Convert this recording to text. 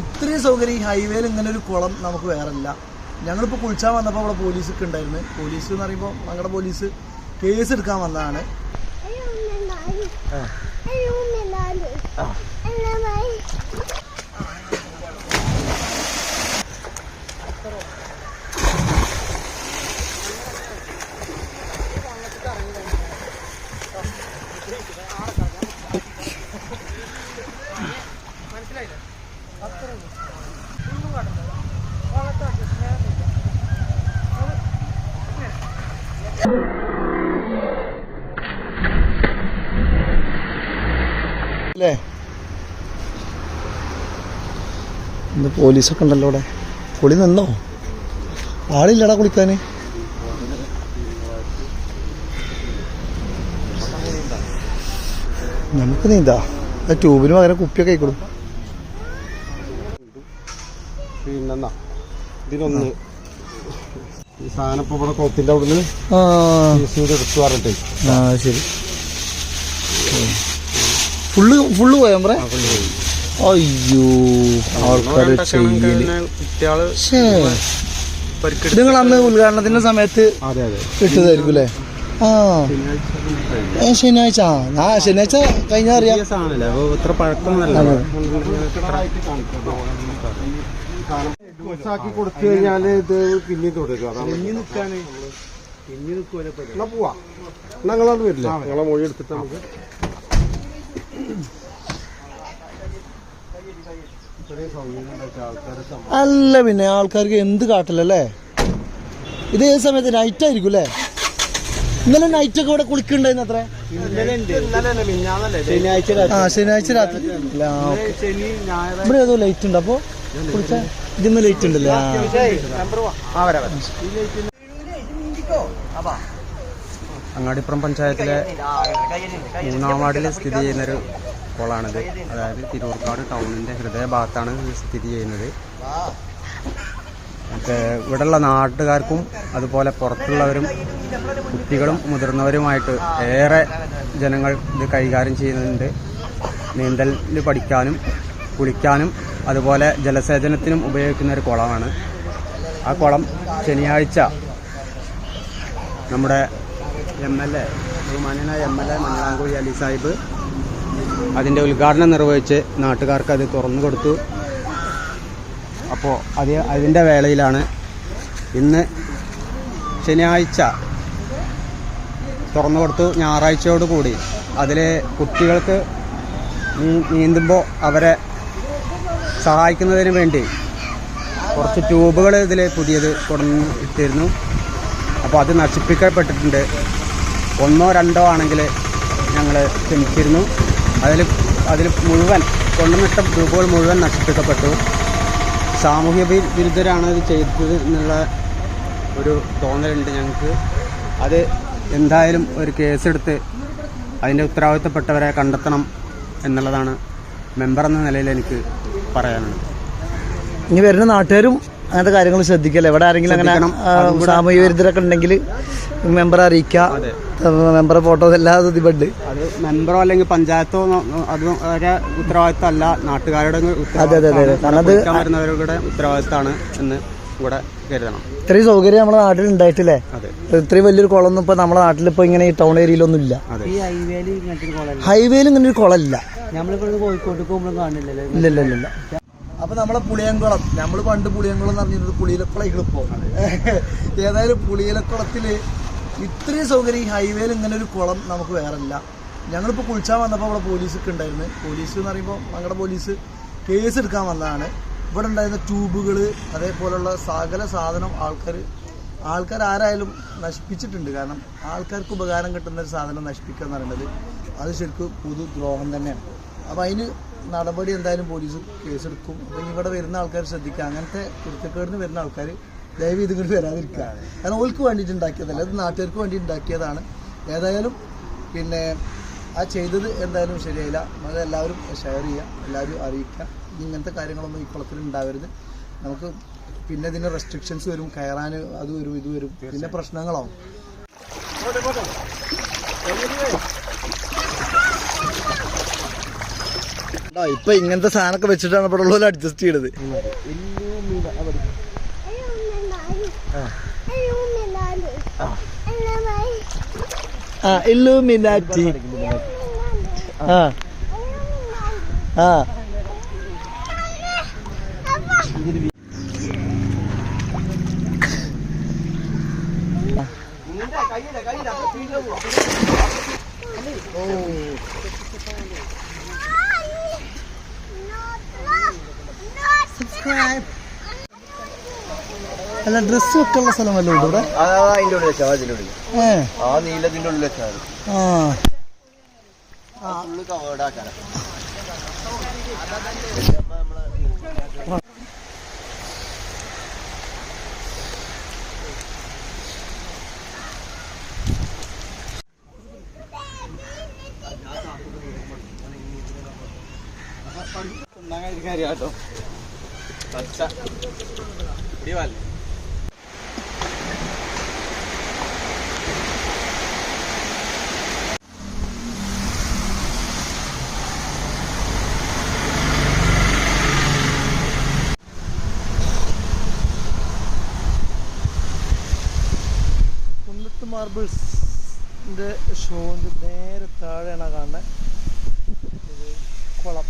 ഇത്രയും സൗകര്യം ഈ ഹൈവേയിൽ ഇങ്ങനെ ഒരു കുളം നമുക്ക് വേറെ ഇല്ല ഞങ്ങളിപ്പോൾ കുളിച്ചാൽ വന്നപ്പോൾ അവിടെ പോലീസൊക്കെ ഉണ്ടായിരുന്നു. പോലീസ് എന്ന് പറയുമ്പോൾ ഞങ്ങളുടെ പോലീസ് കേസ് എടുക്കാൻ വന്നതാണ് ഇന്ന് പോലീസൊക്കെ ഉണ്ടല്ലോ ഇവിടെ കുളി നിന്നോ? ആളില്ലടാ കുളിക്കാന്. നമുക്ക് നീന്താ. ആ ട്യൂബിന് പകരം കുപ്പിയൊക്കെ ആയിക്കോളും പിന്നെന്നാ ഇതിനൊന്ന് ഈ സാധനം ഇപ്പൊ ഇവിടെ കൊത്തിന്റെ അവിടുന്ന് എടുത്തു പറഞ്ഞിട്ടേ. ആ ശരി. ഫുള്ള് ഫുള്ള് പോയാ പറ അയ്യോ ആൾക്കാര് നിങ്ങൾ അന്ന് ഉദ്ഘാടനത്തിന്റെ സമയത്ത് അതെ അതെ. ഇട്ടതായിരിക്കും അല്ലേ? ആ. ശനിയാഴ്ച. ആ ശനിയാഴ്ച കഴിഞ്ഞാ അറിയാം. ഇത്ര കൊടുത്തു കഴിഞ്ഞാൽ ഇത് പിന്നെ തുടരും അതാണ് എന്നാ പോവാ. എന്നാ നിങ്ങളോട് വരില്ല? നിങ്ങളെ മൊഴി എടുത്തിട്ട് നമുക്ക് അല്ല പിന്നെ ആൾക്കാർക്ക് എന്ത് കാട്ടില്ലല്ലേ ഇത് ഏത് സമയത്ത്? നൈറ്റ് ആയിരിക്കും അല്ലേ? ഇന്നലെ നൈറ്റ് ഒക്കെ ഇവിടെ കുളിക്കണ്ടായിരുന്നു അത്ര? ശനിയാഴ്ച ആ ശനിയാഴ്ച രാത്രി. ഇവിടെ ഏതോ ലൈറ്റ് ഉണ്ട്. അപ്പൊ ഇതിന്ന് ലൈറ്റ് ഉണ്ടല്ലേ. അങ്ങാടിപ്പുറം പഞ്ചായത്തിലെ മൂന്നാം വാർഡിൽ സ്ഥിതി ചെയ്യുന്നൊരു കുളമാണിത് അതായത് തിരൂർക്കാട് ടൗണിന്റെ ഹൃദയഭാഗത്താണ് സ്ഥിതി ചെയ്യുന്നത്. ഇവിടെയുള്ള നാട്ടുകാർക്കും അതുപോലെ പുറത്തുള്ളവരും കുട്ടികളും മുതിർന്നവരുമായിട്ട് ഏറെ ജനങ്ങൾ ഇത് കൈകാര്യം ചെയ്യുന്നുണ്ട്. നീന്തലിൽ പഠിക്കാനും കുളിക്കാനും അതുപോലെ ജലസേചനത്തിനും ഉപയോഗിക്കുന്ന ഒരു കുളമാണ്. ആ കുളം ശനിയാഴ്ച നമ്മുടെ എം എൽ എ ബഹുമാനായ M L A Mannankuzhi Ali Sahib അതിന്റെ ഉദ്ഘാടനം നിർവഹിച്ച് നാട്ടുകാർക്ക് അത് തുറന്നു കൊടുത്തു. അപ്പോൾ അത് അതിന്റെ വേളയിലാണ് ഇന്ന് ശനിയാഴ്ച തുറന്നു കൊടുത്തു ഞായറാഴ്ചയോട് കൂടി അതിൽ കുട്ടികൾക്ക് നീന്തുമ്പോൾ അവരെ സഹായിക്കുന്നതിന് വേണ്ടി കുറച്ച് ട്യൂബുകൾ ഇതിൽ പുതിയത് കൊണ്ടുവന്ന് ഇട്ടിരുന്നു. അപ്പോൾ അത് നശിപ്പിക്കപ്പെട്ടിട്ടുണ്ട്. ഒന്നോ രണ്ടോ ആണെങ്കിൽ ഞങ്ങൾ ക്ഷമിച്ചിരുന്നു. അതിൽ അതിൽ മുഴുവൻ കൊണ്ടുവന്നിട്ട ട്യൂബുകൾ മുഴുവൻ നശിപ്പിക്കപ്പെട്ടു. സാമൂഹ്യ വിരുദ്ധരാണ് ഇത് ചെയ്തത് എന്നുള്ള ഒരു തോന്നലുണ്ട് ഞങ്ങൾക്ക്. അത് എന്തായാലും ഒരു കേസെടുത്ത് അതിന്റെ ഉത്തരവാദിത്തപ്പെട്ടവരെ കണ്ടെത്തണം എന്നുള്ളതാണ് മെമ്പർ എന്ന നിലയിൽ എനിക്ക് പറയാനുള്ളത് ഇനി വരുന്ന നാട്ടുകാരും അങ്ങനത്തെ കാര്യങ്ങൾ ശ്രദ്ധിക്കല്ലേ? ഇവിടെ ആരെങ്കിലും അങ്ങനെ സാമൂഹ്യ വിരുദ്ധരൊക്കെ ഉണ്ടെങ്കിൽ മെമ്പറെ അറിയിക്കുക. അതെ. മെമ്പറെ ഫോട്ടോ എല്ലാം ഇതിപ്പുണ്ട്. അത് മെമ്പറോ അല്ലെങ്കിൽ പഞ്ചായത്തോ അത് അവരെ ഉത്തരവാദിത്തം അല്ല നാട്ടുകാരുടെ അതെ, അതെ, അതെ. അത്. വരുന്നവരുടെ ഉത്തരവാദിത്തമാണ് എന്ന് ഇവിടെ കരുതണം. ഇത്രയും സൗകര്യം നമ്മുടെ നാട്ടിൽ ഉണ്ടായിട്ടില്ലേ? അതെ. ഇത്രയും വലിയൊരു കുളമൊന്നും ഇപ്പൊ നമ്മുടെ നാട്ടിൽ ഇപ്പൊ ഇങ്ങനെ ഈ ടൗൺ ഏരിയയിലൊന്നും ഇല്ല അതെ. ഹൈവേയിൽ ഇങ്ങനെ ഒരു കുളമില്ല. കോഴിക്കോട്ട് പോകുമ്പോഴും കാണില്ലല്ലോ. ഇല്ല ഇല്ല ഇല്ല അപ്പൊ നമ്മളെ പുളിയംകുളം നമ്മൾ പണ്ട് പുളിയംകുളം എന്ന് പറഞ്ഞിരുന്നത് പുളിയിലക്കുളം എളുപ്പം ഏതായാലും പുളിയിലക്കുളത്തിൽ ഇത്രയും സൗകര്യം ഈ ഹൈവേയിൽ ഇങ്ങനെ ഒരു കുളം നമുക്ക് വേറെ ഇല്ല ഞങ്ങളിപ്പോൾ കുളിച്ചാൻ വന്നപ്പോൾ അവിടെ പോലീസൊക്കെ ഉണ്ടായിരുന്നു. പോലീസ് എന്ന് പറയുമ്പോൾ ഞങ്ങളുടെ പോലീസ് കേസ് എടുക്കാൻ വന്നതാണ്. ഇവിടെ ഉണ്ടായിരുന്ന ട്യൂബുകൾ അതേപോലുള്ള സകല സാധനം ആൾക്കാർ ആൾക്കാർ ആരായാലും നശിപ്പിച്ചിട്ടുണ്ട്. കാരണം ആൾക്കാർക്ക് ഉപകാരം കിട്ടുന്ന ഒരു സാധനം നശിപ്പിക്കുക എന്ന് പറയുന്നത് അത് ശരിക്കും പുതു ദ്രോഹം തന്നെയാണ്. അപ്പോൾ അതിന് നടപടി എന്തായാലും പോലീസ് കേസെടുക്കും. അപ്പോൾ ഇനി ഇവിടെ വരുന്ന ആൾക്കാർ ശ്രദ്ധിക്കുക. അങ്ങനത്തെ കുറ്റക്കേടിന് വരുന്ന ആൾക്കാർ ദയവ് ഇങ്ങോട്ട് വരാതിരിക്കുക. കാരണം ഓൾക്ക് വേണ്ടിയിട്ട് ഉണ്ടാക്കിയതല്ല. അത് നാട്ടുകാർക്ക് വേണ്ടി ഉണ്ടാക്കിയതാണ്. ഏതായാലും പിന്നെ ആ ചെയ്തത് എന്തായാലും ശരിയായില്ല. അത് എല്ലാവരും ഷെയർ ചെയ്യുക. എല്ലാവരും അറിയിക്കുക. ഇങ്ങനത്തെ കാര്യങ്ങളൊന്നും ഈ കുളത്തിൽ ഉണ്ടാവരുത്. നമുക്ക് പിന്നെ ഇതിന് റെസ്ട്രിക്ഷൻസ് വരും. കയറാൻ അത് വരും ഇത് വരും. പിന്നെ പ്രശ്നങ്ങളാവും. ഇപ്പൊ ഇങ്ങനത്തെ സാധനമൊക്കെ വെച്ചിട്ടാണ് ഇവിടെ ഉള്ളവർ അഡ്ജസ്റ്റ് ഇല്ലൂമിനാറ്റി ആ ആ. അല്ല ഡ്രസ്സ് ഒക്കെ ഉള്ള സ്ഥലം വല്ലതും ഉണ്ട് ഇവിടെ അതിന്റെ ഉള്ളിൽ വെച്ചാൽ അതിന്റെ ഉള്ളിൽ. ആ നീലത്തിന്റെ ഉള്ളിൽ വെച്ചാൽ ആ. ഫുള്ള് കവേർഡ് ആക്കാനാ. കുന്നത്ത് മാർബിൾസിന്റെ ഷോന്റെ നേരെ താഴെയാണ് കാണുന്നത് കുളം.